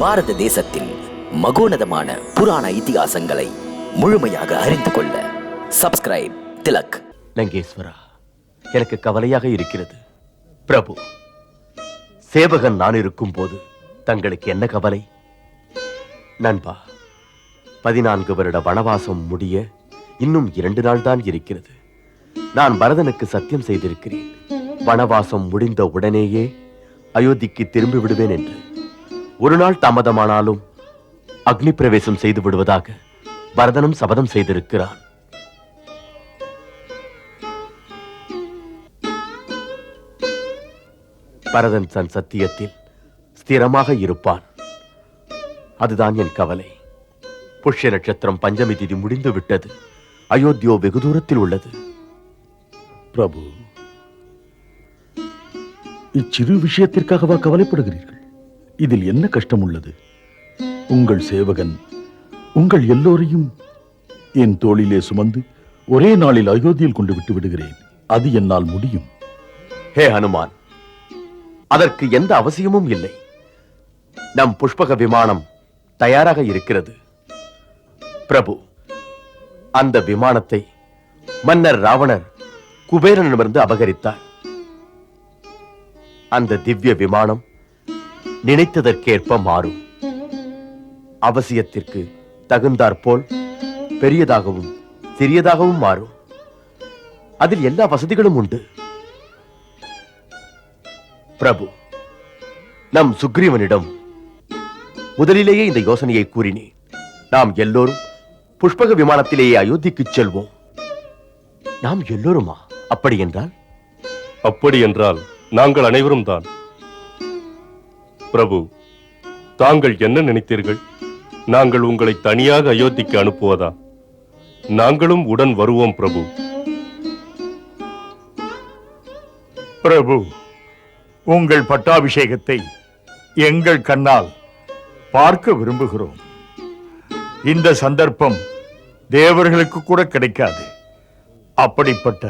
பாரத தேசத்தில் மகோனதமான புராண இதிகாசங்களை முழுமையாக அறிந்து கொள்ள சப்ஸ்கிரைப் திலக். லங்கேஸ்வரா எனக்கு கவலையாக இருக்கிறது. பிரபு சேவகன் நான் இருக்கும் போது தங்களுக்கு என்ன கவலை? நண்பா பதினான்கு வருட வனவாசம் முடிய இன்னும் இரண்டு நாள் தான் இருக்கிறது. நான் பரதனுக்கு சத்தியம் செய்திருக்கிறேன். வனவாசம் முடிந்த உடனேயே அயோத்திக்கு திரும்பி விடுவேன் என்று. ஒரு நாள் தாமதமானாலும் அக்னி பிரவேசம் செய்து விடுவதாக பரதனும் சபதம் செய்திருக்கிறான். பரதன் தன் சத்தியத்தில் ஸ்திரமாக இருப்பான். அதுதான் என் கவலை. புஷ்ய நட்சத்திரம் பஞ்சமி திதி முடிந்து விட்டது. அயோத்தியோ வெகு தூரத்தில் உள்ளது. பிரபு இச்சிறு விஷயத்திற்காகவா கவலைப்படுகிறீர்கள்? இதில் என்ன கஷ்டம் உள்ளது உங்கள் சேவகன் உங்கள் எல்லோரையும் என் தோளிலே சுமந்து ஒரே நாளில் அயோத்தியில் கொண்டு விட்டு விடுகிறேன். அது என்னால் முடியும். ஹே ஹனுமான் அதற்கு எந்த அவசியமும் இல்லை. நம் புஷ்பக விமானம் தயாராக இருக்கிறது. பிரபு அந்த விமானத்தை மன்னர் ராவணர் குபேரனிடமிருந்து அபகரித்தார். அந்த திவ்ய விமானம் நினைத்ததற்கேற்ப மாறும். அவசியத்திற்கு தகுந்தாற்போல் பெரியதாகவும் சிறியதாகவும் மாறும். அதில் எல்லா வசதிகளும் உண்டு. பிரபு நம் சுக்ரீவனிடம் முதலிலேயே இந்த யோசனையை கூறினேன். நாம் எல்லோரும் புஷ்பக விமானத்திலேயே அயோத்திக்கு செல்வோம். நாம் எல்லோருமா? அப்படி என்றால்? அப்படி என்றால் நாங்கள் அனைவரும் தான். பிரபு தாங்கள் என்ன நினைத்தீர்கள்? நாங்கள் உங்களை தனியாக அயோத்திக்கு அனுப்புவதா? நாங்களும் உடன் வருவோம் பிரபு. பிரபு உங்கள் பட்டாபிஷேகத்தை எங்கள் கண்ணால் பார்க்க விரும்புகிறோம். இந்த சந்தர்ப்பம் தேவர்களுக்கு கூட கிடைக்காது. அப்படிப்பட்ட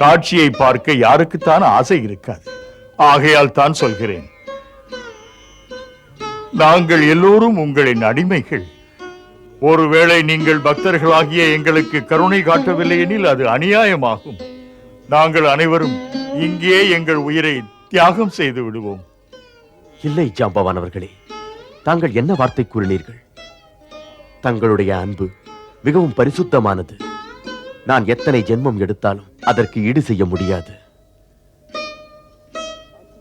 காட்சியை பார்க்க யாருக்குத்தான் ஆசை இருக்காது. ஆகையால் தான் சொல்கிறேன். நாங்கள் எல்லோரும் உங்களின் அடிமைகள். ஒருவேளை நீங்கள் பக்தர்களாகிய எங்களுக்கு கருணை காட்டவில்லை எனில் அது அநியாயமாகும். நாங்கள் அனைவரும் இங்கே எங்கள் உயிரை தியாகம் செய்து விடுவோம். இல்லை ஜாம்பவான் அவர்களே. தாங்கள் என்ன வார்த்தை கூறினீர்கள்? தங்களுடைய அன்பு மிகவும் பரிசுத்தமானது. நான் எத்தனை ஜென்மம் எடுத்தாலும் அதற்கு ஈடு செய்ய முடியாது.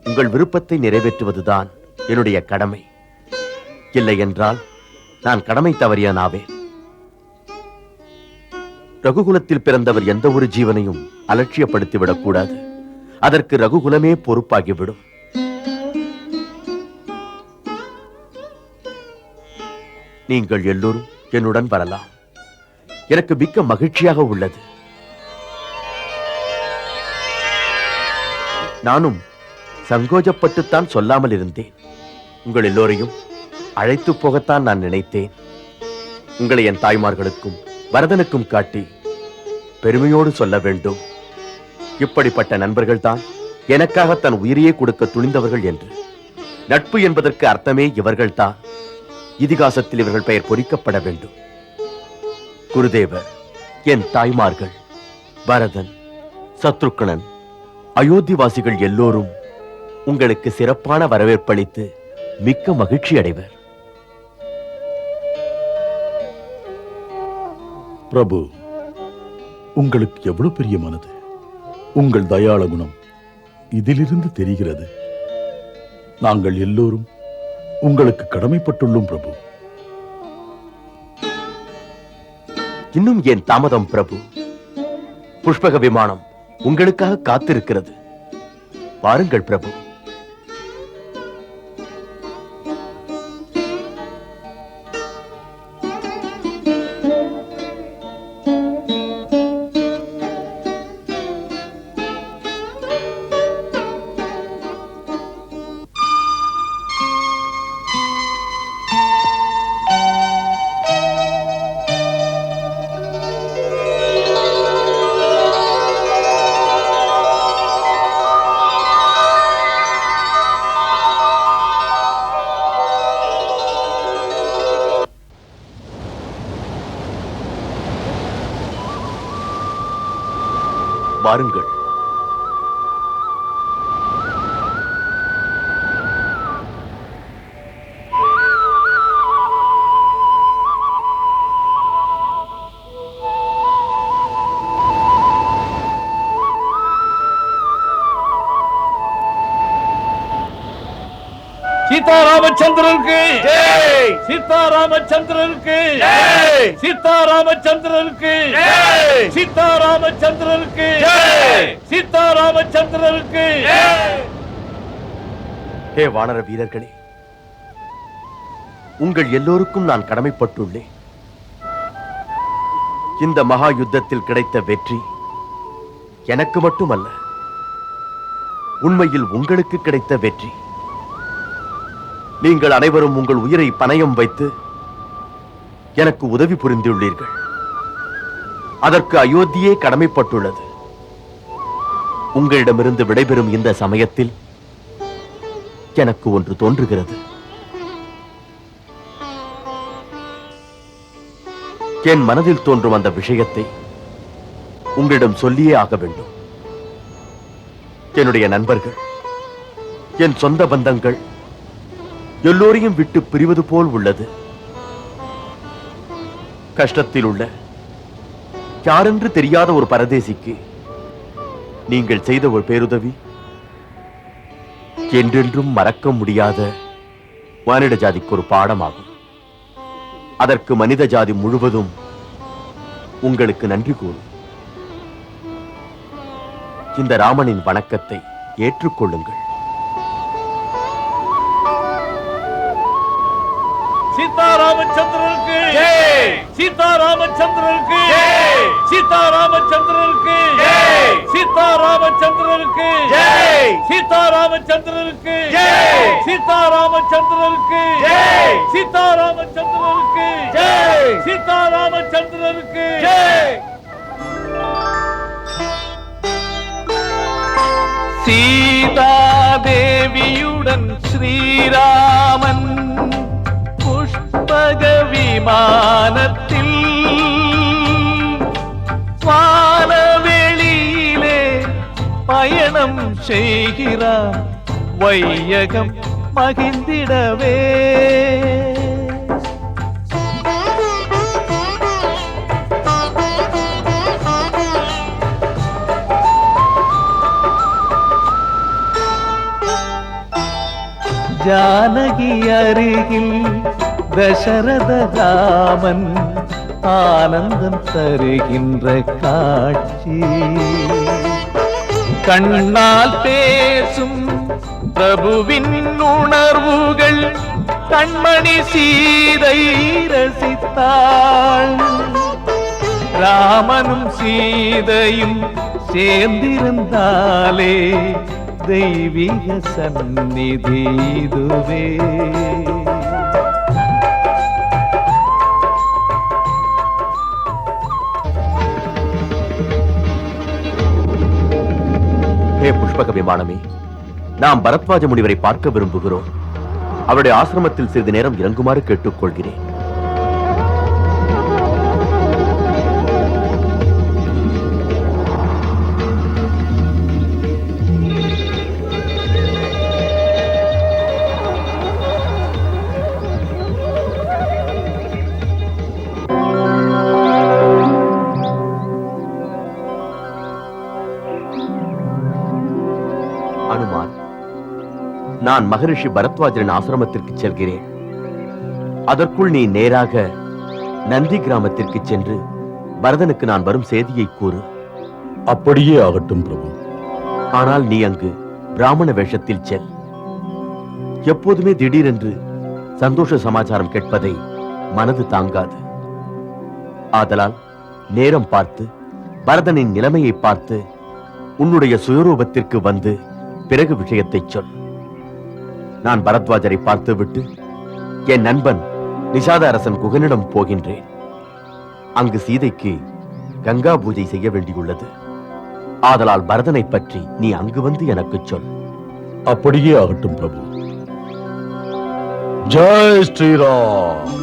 உங்கள் விருப்பத்தை நிறைவேற்றுவதுதான் என்னுடைய கடமை. இல்லை என்றால் நான் கடமை தவறியனாவேன் ரகுகுலத்தில் பிறந்தவர் எந்த ஒரு ஜீவனையும் அலட்சியப்படுத்தி விடக்கூடாது அதற்கு ரகுகுலமே பொறுப்பாகிவிடும். நீங்கள் எல்லோரும் என்னுடன் வரலாம். எனக்கு மிக்க மகிழ்ச்சியாக உள்ளது. நானும் சங்கோஜப்பட்டுத்தான் சொல்லாமல் இருந்தேன். உங்கள் எல்லோரையும் அழைத்து போகத்தான் நான் நினைத்தேன். உங்களை என் தாய்மார்களுக்கும் பரதனுக்கும் காட்டி பெருமையோடு சொல்ல வேண்டும். இப்படிப்பட்ட நண்பர்கள்தான் எனக்காக தன் உயிரையே கொடுக்க துணிந்தவர்கள் என்று. நட்பு என்பதற்கு அர்த்தமே இவர்கள்தான். இதிகாசத்தில் இவர்கள் பெயர் பொறிக்கப்பட வேண்டும். குருதேவர் என் தாய்மார்கள் பரதன் சத்ருக்கணன் அயோத்திவாசிகள் எல்லோரும் உங்களுக்கு சிறப்பான வரவேற்பளித்து மிக்க மகிழ்ச்சி அடைவர் பிரபு உங்களுக்கு எவ்வளவு பெரிய மனது உங்கள் தயாள குணம் இதிலிருந்து தெரிகிறது. நாங்கள் எல்லோரும் உங்களுக்கு கடமைப்பட்டுள்ளோம் பிரபு. இன்னும் ஏன் தாமதம் பிரபு? புஷ்பக விமானம் உங்களுக்காக காத்திருக்கிறது. பாருங்கள் பிரபு. வாருங்கள். சீதாராமச்சந்திரனுக்கு. சீதாராமச்சந்திரனுக்கு. சீதாராமச்சந்திரனுக்கு. சீதாராமச்சந்திரனுக்கு. சீதாராமச்சந்திரனுக்கு. ஹே வானர வீரர்களே உங்கள் எல்லோருக்கும் நான் கடமைப்பட்டுள்ளேன். இந்த மகா யுத்தத்தில் கிடைத்த வெற்றி எனக்கு மட்டுமல்ல உண்மையில் உங்களுக்கு கிடைத்த வெற்றி. நீங்கள் அனைவரும் உங்கள் உயிரை பணயம் வைத்து எனக்கு உதவி புரிந்துள்ளீர்கள். அதற்கு அயோத்தியே கடமைப்பட்டுள்ளது. உங்களிடமிருந்து விடைபெறும் இந்த சமயத்தில் எனக்கு ஒன்று தோன்றுகிறது. என் மனதில் தோன்றும் அந்த விஷயத்தை உங்களிடம் சொல்லியே ஆக வேண்டும். என்னுடைய நண்பர்கள் என் சொந்த பந்தங்கள் எல்லோரையும் விட்டு பிரிவது போல் உள்ளது. கஷ்டத்தில் உள்ள யாரென்று தெரியாத ஒரு பரதேசிக்கு நீங்கள் செய்த ஒரு பேருதவி? என்றென்றும் மறக்க முடியாத மானிட ஜாதிக்கு ஒரு பாடமாகும். அதற்கு மனித ஜாதி முழுவதும் உங்களுக்கு நன்றி கூறும். இந்த ராமனின் வணக்கத்தை ஏற்றுக்கொள்ளுங்கள். சீதாராமச்சந்திரனுக்கு சீதாராமச்சந்திரனுக்கு சீதாராமச்சந்திரனுக்கு சீதாராமச்சந்திரனுக்கு சீதாராமச்சந்திரனுக்கு சீதாராமச்சந்திரனுக்கு சீதாராமச்சந்திரனுக்கு சீதாராமச்சந்திரனுக்கு சீதாதேவியுடன் ஸ்ரீராமன் பகவிமானத்தில் விமானத்தில் வானவெளியிலே பயணம் செய்கிறார். வையகம் மகிழ்ந்திடவே. ஜானகி அருகில் தசரத ராமன் ஆனந்தம் தருகின்ற காட்சி. கண்ணால் பேசும் பிரபுவின் உணர்வுகள் கண்மணி சீதை ரசித்தாள். ராமனும் சீதையும் சேர்ந்திருந்தாலே தெய்வீக சந்நிதி இதுவே. ஹே புஷ்பக விமானமே நாம் பரத்வாஜ முனிவரை பார்க்க விரும்புகிறோம். அவருடைய ஆசிரமத்தில் சிறிது நேரம் இறங்குமாறு கேட்டுக்கொள்கிறேன். நான் மகரிஷி பரத்வாஜரின் ஆசிரமத்திற்கு செல்கிறேன். அதற்குள் நீ நேராக நந்தி கிராமத்திற்கு சென்று பரதனுக்கு நான் வரும் செய்தியை கூறு. அப்படியே ஆகட்டும் பிரபு. ஆனால் நீ அங்கு பிராமண வேஷத்தில் செல். எப்போதுமே திடீரென்று சந்தோஷ சமாச்சாரம் கேட்பதை மனது தாங்காது. ஆதலால் நேரம் பார்த்து பரதனின் நிலைமையை பார்த்து உன்னுடைய சுயரூபத்திற்கு வந்து பிறகு விஷயத்தை சொல். நான் பரத்வாஜரை பார்த்துவிட்டு என் நண்பன் நிஷாத அரசன் குகனிடம் போகின்றேன். அங்கு சீதைக்கு கங்கா பூஜை செய்ய வேண்டியுள்ளது. ஆதலால் பரதனை பற்றி நீ அங்கு வந்து எனக்குச் சொல். அப்படியே ஆகட்டும் பிரபு. ஜெய் ஸ்ரீராம்.